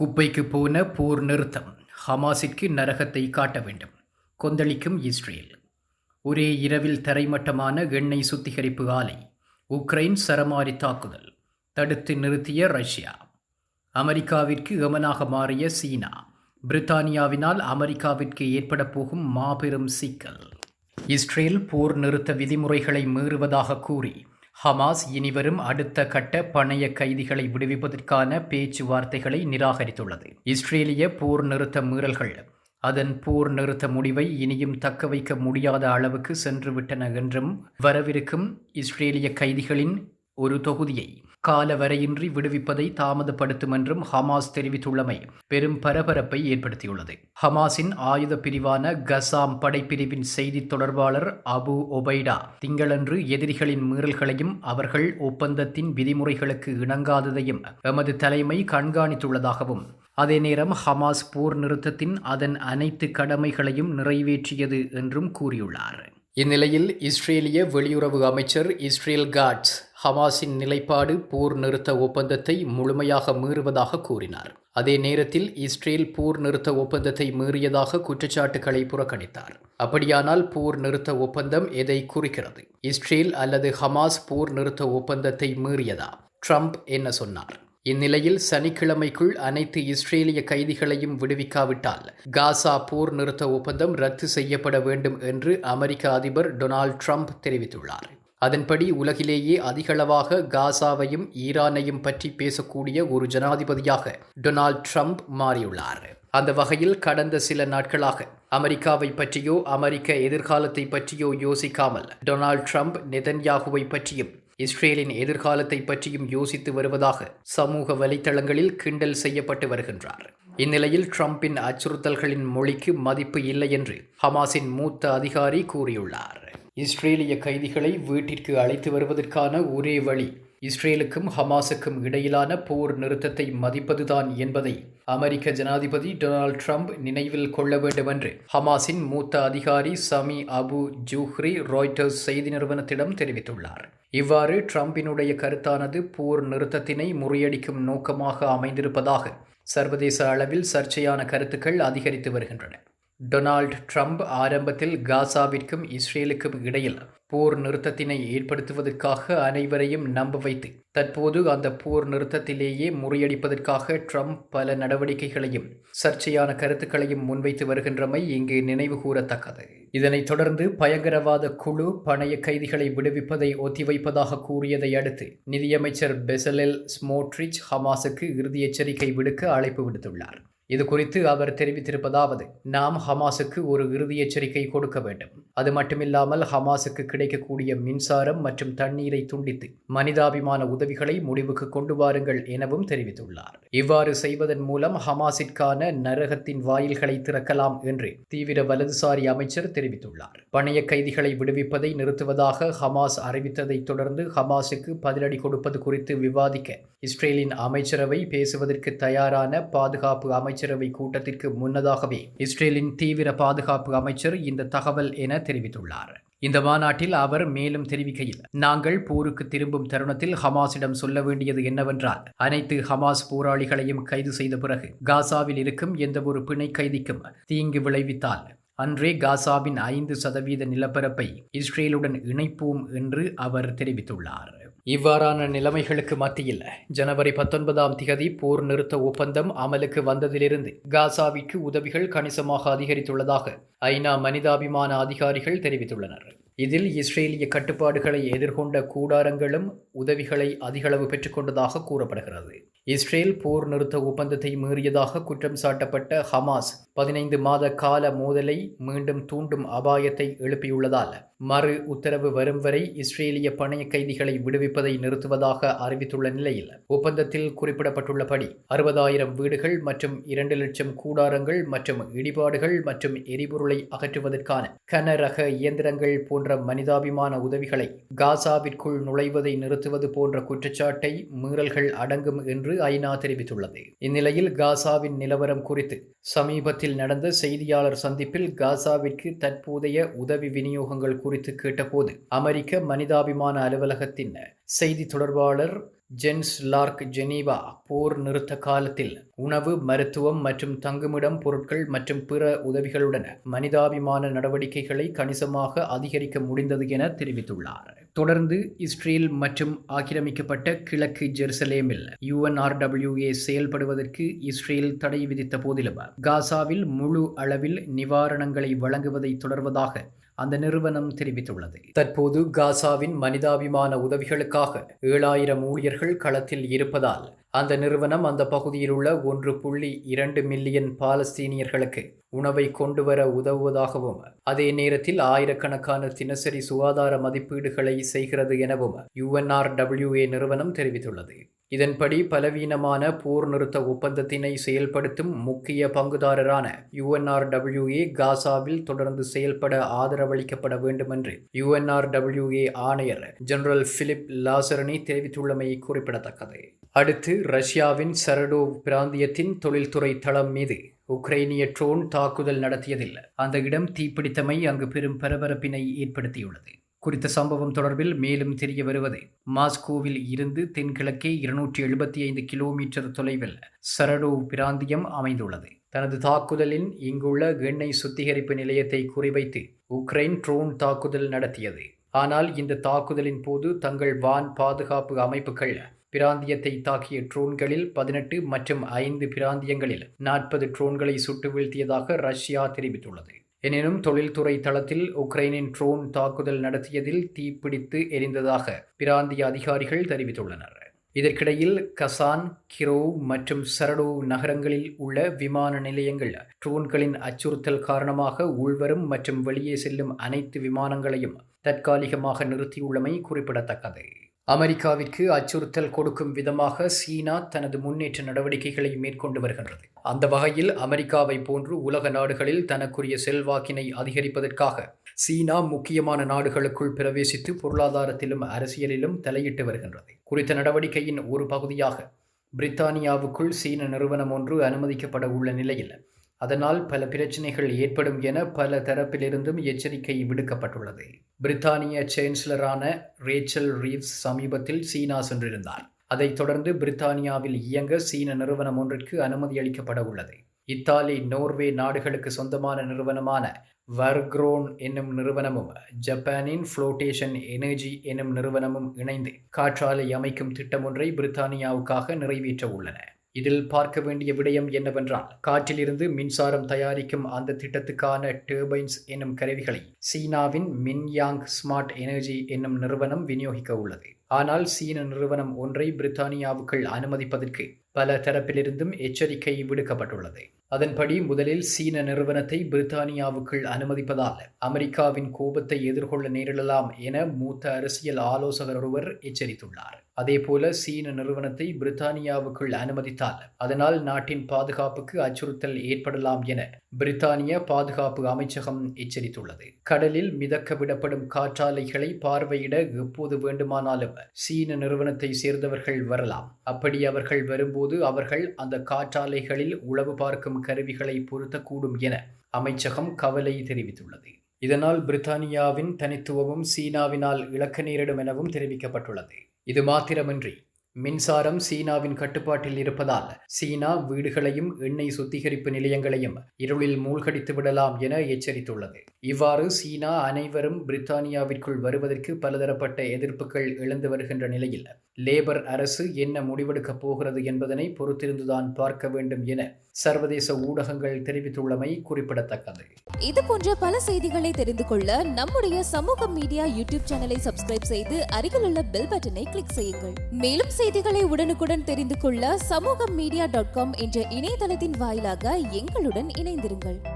குப்பைக்கு போன போர் நிறுத்தம். ஹமாஸிற்கு நரகத்தை காட்ட வேண்டும். கொந்தளிக்கும் இஸ்ரேல். ஒரே இரவில் தரைமட்டமான எண்ணெய் சுத்திகரிப்பு ஆலை. உக்ரைன் சரமாரி தாக்குதல். தடுத்து நிறுத்திய ரஷ்யா. அமெரிக்காவிற்கு எமனாக மாறிய சீனா. பிரித்தானியாவினால் அமெரிக்காவிற்கு ஏற்பட போகும் மாபெரும் சிக்கல். இஸ்ரேல் போர் நிறுத்த விதிமுறைகளை மீறுவதாக கூறி ஹமாஸ் இனிவரும் அடுத்த கட்ட பணைய கைதிகளை விடுவிப்பதற்கான பேச்சுவார்த்தைகளை நிராகரித்துள்ளது. இஸ்ரேலிய போர் நிறுத்த மீறல்கள். அதன் போர் நிறுத்த முடிவை இனியும் தக்க வைக்க முடியாத அளவுக்கு சென்றுவிட்டன என்றும் வரவிருக்கும் இஸ்ரேலிய கைதிகளின் ஒரு தொகுதியை கால வரையின்றி விடுவிப்பதை தாமதப்படுத்தும் என்றும் ஹமாஸ் தெரிவித்துள்ளமை பெரும் பரபரப்பை ஏற்படுத்தியுள்ளது. ஹமாஸின் ஆயுத பிரிவான கசாம் படைப்பிரிவின் செய்தி தொடர்பாளர் அபு ஒபைடா திங்களன்று எதிரிகளின் மீறல்களையும் அவர்கள் ஒப்பந்தத்தின் விதிமுறைகளுக்கு இணங்காததையும் எமது தலைமை கண்காணித்துள்ளதாகவும் அதே நேரம் ஹமாஸ் போர் நிறுத்தத்தின் அதன் அனைத்து கடமைகளையும் நிறைவேற்றியது என்றும் கூறியுள்ளார். இந்நிலையில் இஸ்ரேலிய வெளியுறவு அமைச்சர் இஸ்ரேல் காட்ஸ் ஹமாஸின் நிலைப்பாடு போர் நிறுத்த ஒப்பந்தத்தை முழுமையாக மீறுவதாக கூறினார். அதே நேரத்தில் இஸ்ரேல் போர் நிறுத்த ஒப்பந்தத்தை மீறியதாக குற்றச்சாட்டுகளை புறக்கணித்தார். அப்படியானால் போர் நிறுத்த ஒப்பந்தம் எதை குறிக்கிறது? இஸ்ரேல் அல்லது ஹமாஸ் போர் நிறுத்த ஒப்பந்தத்தை மீறியதா? ட்ரம்ப் என்ன சொன்னார்? இந்நிலையில் சனிக்கிழமைக்குள் அனைத்து இஸ்ரேலிய கைதிகளையும் விடுவிக்காவிட்டால் காசா போர் நிறுத்த ஒப்பந்தம் ரத்து செய்யப்பட வேண்டும் என்று அமெரிக்க அதிபர் டொனால்ட் ட்ரம்ப் தெரிவித்துள்ளார். அதன்படி உலகிலேயே அதிகளவாக காசாவையும் ஈரானையும் பற்றி பேசக்கூடிய ஒரு ஜனாதிபதியாக டொனால்ட் ட்ரம்ப் மாறியுள்ளார். அந்த வகையில் கடந்த சில நாட்களாக அமெரிக்காவை பற்றியோ அமெரிக்க எதிர்காலத்தை பற்றியோ யோசிக்காமல் டொனால்ட் ட்ரம்ப் நெதன்யாகுவை பற்றியும் இஸ்ரேலின் எதிர்காலத்தை பற்றியும் யோசித்து வருவதாக சமூக வலைத்தளங்களில் கிண்டல் செய்யப்பட்டு வருகின்றார். இந்நிலையில் ட்ரம்பின் அச்சுறுத்தல்களின் மொழிக்கு மதிப்பு இல்லை என்று ஹமாஸின் மூத்த அதிகாரி கூறியுள்ளார். இஸ்ரேலிய கைதிகளை வீட்டிற்கு அழைத்து வருவதற்கான ஒரே வழி இஸ்ரேலுக்கும் ஹமாஸுக்கும் இடையிலான போர் நிறுத்தத்தை மதிப்பதுதான் என்பதை அமெரிக்க ஜனாதிபதி டொனால்ட் ட்ரம்ப் நினைவில் கொள்ள வேண்டும் என்று ஹமாஸின் மூத்த அதிகாரி சமி அபு ஜூஹ்ரி ராய்டர்ஸ் செய்தி நிறுவனத்திடம் தெரிவித்துள்ளார். இவ்வாறு ட்ரம்பினுடைய கருத்தானது போர் நிறுத்தத்தினை முறியடிக்கும் நோக்கமாக அமைந்திருப்பதாக சர்வதேச அளவில் சர்ச்சையான கருத்துக்கள் அதிகரித்து வருகின்றன. டொனால்ட் ட்ரம்ப் ஆரம்பத்தில் காசாவிற்கும் இஸ்ரேலுக்கும் இடையில் போர் நிறுத்தத்தினை ஏற்படுத்துவதற்காக அனைவரையும் நம்ப வைத்து தற்போது அந்த போர் நிறுத்தத்திலேயே முறியடிப்பதற்காக ட்ரம்ப் பல நடவடிக்கைகளையும் சர்ச்சையான கருத்துக்களையும் முன்வைத்து வருகின்றமை இங்கு நினைவு கூறத்தக்கது. இதனைத் தொடர்ந்து பயங்கரவாத குழு பணைய கைதிகளை விடுவிப்பதை ஒத்திவைப்பதாக கூறியதை அடுத்து நிதியமைச்சர் பெசலெல் ஸ்மோட்ரிச் ஹமாஸுக்கு இறுதி எச்சரிக்கை விடுக்க அழைப்பு விடுத்துள்ளார். இது குறித்து அவர் தெரிவித்திருப்பதாவது நாம் ஹமாஸுக்கு ஒரு இறுதி எச்சரிக்கை கொடுக்க வேண்டும். அது மட்டுமில்லாமல் ஹமாஸுக்கு கிடைக்கக்கூடிய மின்சாரம் மற்றும் தண்ணீரை துண்டித்து மனிதாபிமான உதவிகளை முடிவுக்கு கொண்டு வாருங்கள் எனவும் தெரிவித்துள்ளார். இவ்வாறு செய்வதன் மூலம் ஹமாஸிற்கான நரகத்தின் வாயில்களை திறக்கலாம் என்று தீவிர வலதுசாரி அமைச்சர் தெரிவித்துள்ளார். பணைய கைதிகளை விடுவிப்பதை நிறுத்துவதாக ஹமாஸ் அறிவித்ததை தொடர்ந்து ஹமாஸுக்கு பதிலடி கொடுப்பது குறித்து விவாதிக்க இஸ்ரேலின் அமைச்சரவை பேசுவதற்கு தயாரான பாதுகாப்பு அமைச்சர் அமைச்சரவை கூட்டத்திற்கு முன்னதாகவே இஸ்ரேலின் தீவிர பாதுகாப்பு அமைச்சர் இந்த தகவல் என தெரிவித்துள்ளார். இந்த மாநாட்டில் அவர் மேலும் தெரிவிக்கையில் நாங்கள் போருக்கு திரும்பும் தருணத்தில் ஹமாஸிடம் சொல்ல வேண்டியது என்னவென்றால் அனைத்து ஹமாஸ் போராளிகளையும் கைது செய்த பிறகு காசாவில் இருக்கும் எந்த ஒரு பிணை கைதிக்கும் தீங்கு விளைவித்தால் அன்றே காசாவின் ஐந்து சதவீத நிலப்பரப்பை இஸ்ரேலுடன் இணைப்போம் என்று அவர் தெரிவித்துள்ளார். இவ்வாறான நிலைமைகளுக்கு மத்தியில் ஜனவரி பத்தொன்பதாம் திகதி போர் நிறுத்த ஒப்பந்தம் அமலுக்கு வந்ததிலிருந்து காசாவிற்கு உதவிகள் கணிசமாக அதிகரித்துள்ளதாக ஐநா மனிதாபிமான அதிகாரிகள் தெரிவித்துள்ளனர். இதில் இஸ்ரேலிய கட்டுப்பாடுகளை எதிர்கொண்ட கூடாரங்களும் உதவிகளை அதிகளவு பெற்றுக்கொண்டதாக கூறப்படுகிறது. இஸ்ரேல் போர் நிறுத்த ஒப்பந்தத்தை மீறியதாக குற்றம் சாட்டப்பட்ட ஹமாஸ் பதினைந்து மாத கால மோதலை மீண்டும் தூண்டும் அபாயத்தை எழுப்பியுள்ளதால் மறு உத்தரவு வரும் வரை இஸ்ரேலிய பணைய கைதிகளை விடுவிப்பதை நிறுத்துவதாக அறிவித்துள்ள நிலையில் ஒப்பந்தத்தில் குறிப்பிடப்பட்டுள்ளபடி அறுபதாயிரம் வீடுகள் மற்றும் இரண்டு லட்சம் கூடாரங்கள் மற்றும் இடிபாடுகள் மற்றும் எரிபொருளை அகற்றுவதற்கான கனரக இயந்திரங்கள் போன்ற மனிதாபிமான உதவிகளை காசாவிற்குள் நுழைவதை நிறுத்துவது போன்ற குற்றச்சாட்டை மீறல்கள் அடங்கும் என்று ஐநா தெரிவித்துள்ளது. இந்நிலையில் காசாவின் நிலவரம் குறித்து சமீபத்தில் நடந்த செய்தியாளர் சந்திப்பில் காசாவிற்கு தற்போதைய உதவி விநியோகங்கள் குறித்து கேட்டபோது அமெரிக்க மனிதாபிமான அலுவலகத்தின் செய்தி தொடர்பாளர் ஜென்ஸ் லார்க் ஜெனீவா போர் நிறுத்த காலத்தில் உணவு மருத்துவம் மற்றும் தங்குமிடம் பொருட்கள் மற்றும் பிற உதவிகளுடன் மனிதாபிமான நடவடிக்கைகளை கணிசமாக அதிகரிக்க முடிந்தது என தெரிவித்துள்ளார். தொடர்ந்து இஸ்ரேல் மற்றும் ஆக்கிரமிக்கப்பட்ட கிழக்கு ஜெருசலேமில் யுஎன்ஆர்டபிள்யூஏ செயல்படுவதற்கு இஸ்ரேல் தடை விதித்த போதிலும் காசாவில் முழு அளவில் நிவாரணங்களை வழங்குவதை தொடர்வதாக அந்த நிறுவனம் தெரிவித்துள்ளது. தற்போது காசாவின் மனிதாபிமான உதவிகளுக்காக ஏழாயிரம் ஊழியர்கள் களத்தில் இருப்பதால் அந்த நிறுவனம் அந்த பகுதியில் உள்ள ஒன்று புள்ளி இரண்டு மில்லியன் பாலஸ்தீனியர்களுக்கு உணவை கொண்டு வர உதவுவதாகவும் அதே நேரத்தில் ஆயிரக்கணக்கான தினசரி சுகாதார மதிப்பீடுகளை செய்கிறது எனவும் யுஎன்ஆர்டபிள்யூஏ நிறுவனம் தெரிவித்துள்ளது. இதன்படி பலவீனமான போர் நிறுத்த ஒப்பந்தத்தினை செயல்படுத்தும் முக்கிய பங்குதாரரான யுஎன்ஆர்டபிள்யூஏ காசாவில் தொடர்ந்து செயல்பட ஆதரவளிக்கப்பட வேண்டும் என்று யுஎன்ஆர்டபிள்யூஏ ஆணையர் ஜெனரல் பிலிப் லாசரணி தெரிவித்துள்ளமை குறிப்பிடத்தக்கது. அடுத்து ரஷ்யாவின் சரடோவ் பிராந்தியத்தின் தொழில்துறை தளம் மீது உக்ரைனிய ட்ரோன் தாக்குதல் நடத்தியதில் அந்த இடம் தீப்பிடித்தமை அங்கு பெரும் பரபரப்பினை ஏற்படுத்தியுள்ளது. குறித்த சம்பவம் தொடர்பில் மேலும் தெரிய வருவது. மாஸ்கோவில் இருந்து தென்கிழக்கே இருநூற்றி எழுபத்தி ஐந்து கிலோமீட்டர் தொலைவில் சரடோ பிராந்தியம் அமைந்துள்ளது. தனது தாக்குதலின் இங்குள்ள எண்ணெய் சுத்திகரிப்பு நிலையத்தை குறிவைத்து உக்ரைன் ட்ரோன் தாக்குதல் நடத்தியது. ஆனால் இந்த தாக்குதலின் போது தங்கள் வான் பாதுகாப்பு அமைப்புகள் பிராந்தியத்தை தாக்கிய ட்ரோன்களில் பதினெட்டு மற்றும் ஐந்து பிராந்தியங்களில் நாற்பது ட்ரோன்களை சுட்டு வீழ்த்தியதாக ரஷ்யா தெரிவித்துள்ளது. எனினும் தொழில்துறை தளத்தில் உக்ரைனின் ட்ரோன் தாக்குதல் நடத்தியதில் தீப்பிடித்து எரிந்ததாக பிராந்திய அதிகாரிகள் தெரிவித்துள்ளனர். இதற்கிடையில் கசான் கிரோவ் மற்றும் சரடோ நகரங்களில் உள்ள விமான நிலையங்கள் ட்ரோன்களின் அச்சுறுத்தல் காரணமாக உள்வரும் மற்றும் வெளியே செல்லும் அனைத்து விமானங்களையும் தற்காலிகமாக நிறுத்தியுள்ளமை குறிப்பிடத்தக்கது. அமெரிக்காவிற்கு அச்சுறுத்தல் கொடுக்கும் விதமாக சீனா தனது முன்னேற்ற நடவடிக்கைகளை மேற்கொண்டு வருகின்றது. அந்த வகையில் அமெரிக்காவை போன்று உலக நாடுகளில் தனக்குரிய செல்வாக்கினை அதிகரிப்பதற்காக சீனா முக்கியமான நாடுகளுக்குள் பிரவேசித்து பொருளாதாரத்திலும் அரசியலிலும் தலையிட்டு வருகின்றது. குறித்த நடவடிக்கையின் ஒரு பகுதியாக பிரித்தானியாவுக்குள் சீன நிறுவனம் ஒன்று அனுமதிக்கப்பட உள்ள நிலையில் அதனால் பல பிரச்சனைகள் ஏற்படும் என பல தரப்பிலிருந்தும் எச்சரிக்கை விடுக்கப்பட்டுள்ளது. பிரித்தானிய சான்சலரான ரேச்சல் ரீவ்ஸ் சமீபத்தில் சீனா சென்றிருந்தார். அதைத் தொடர்ந்து பிரித்தானியாவில் இயங்க சீன நிறுவனம் ஒன்றிற்கு அனுமதி அளிக்கப்பட உள்ளது. இத்தாலி நோர்வே நாடுகளுக்கு சொந்தமான நிறுவனமான வர்க்ரோன் என்னும் நிறுவனமும் ஜப்பானின் ஃப்ளோட்டேஷன் எனர்ஜி என்னும் நிறுவனமும் இணைந்து காற்றாலை அமைக்கும் திட்டம் ஒன்றை பிரித்தானியாவுக்காக நிறைவேற்ற உள்ளன. இதில் பார்க்க வேண்டிய விடயம் என்னவென்றால் காற்றிலிருந்து மின்சாரம் தயாரிக்கும் அந்த திட்டத்துக்கான டர்பைன்ஸ் என்னும் கருவிகளை சீனாவின் மின்யாங் ஸ்மார்ட் எனர்ஜி என்னும் நிறுவனம் விநியோகிக்க உள்ளது. ஆனால் சீன நிறுவனம் ஒன்றை பிரித்தானியாவுக்குள் அனுமதிப்பதற்கு பல தரப்பிலிருந்தும் எச்சரிக்கை விடுக்கப்பட்டுள்ளது. அதன்படி முதலில் சீன நிறுவனத்தை பிரித்தானியாவுக்குள் அனுமதிப்பதால் அமெரிக்காவின் கோபத்தை எதிர்கொள்ள நேரிடலாம் என மூத்த அரசியல் ஆலோசகர் ஒருவர் எச்சரித்துள்ளார். அதேபோல சீன நிறுவனத்தை பிரித்தானியாவுக்குள் அனுமதித்தால் அதனால் நாட்டின் பாதுகாப்புக்கு அச்சுறுத்தல் ஏற்படலாம் என பிரித்தானிய பாதுகாப்பு அமைச்சகம் எச்சரித்துள்ளது. கடலில் மிதக்க விடப்படும் காற்றாலைகளை பார்வையிட எப்போது வேண்டுமானாலும் சீன நிறுவனத்தை சேர்ந்தவர்கள் வரலாம். அப்படி அவர்கள் வரும்போது அவர்கள் அந்த காற்றாலைகளில் உளவு பார்க்கும் கருவிகளை பொருத்தக்கூடும் என அமைச்சகம் கவலை தெரிவித்துள்ளது. இதனால் பிரித்தானியாவின் தனித்துவமும் சீனாவினால் இழக்க நேரிடும் எனவும் தெரிவிக்கப்பட்டுள்ளது. இது மாத்திரமின்றி மின்சாரம் சீனாவின் கட்டுப்பாட்டில் இருப்பதால் சீனா வீடுகளையும் எண்ணெய் சுத்திகரிப்பு நிலையங்களையும் இருளில் மூழ்கடித்து விடலாம் என எச்சரித்துள்ளது. இவ்வாறு சீனா அனைவரும் பிரித்தானியாவிற்குள் வருவதற்கு பலதரப்பட்ட எதிர்ப்புகள் எழுந்து வருகின்ற நிலையில் லேபர் அரசு என்ன முடிவெடுக்கப் போகிறது என்பதனை பொறுத்திருந்துதான் பார்க்க வேண்டும் என சர்வதேச ஊடகங்கள் தெரிவித்துள்ளமை குறிப்பிடத்தக்கது. இது போன்ற பல செய்திகளை தெரிந்து கொள்ள நம்முடைய சமூக மீடியா யூடியூப் சேனலை சப்ஸ்கிரைப் செய்து அருகிலுள்ள பெல் பட்டனை கிளிக் செய்யுங்கள். மேலும் செய்திகளை உடனுக்குடன் தெரிந்து கொள்ள சமூக மீடியா டாட் காம் என்ற இணையதளத்தின் வாயிலாக எங்களுடன் இணைந்திருங்கள்.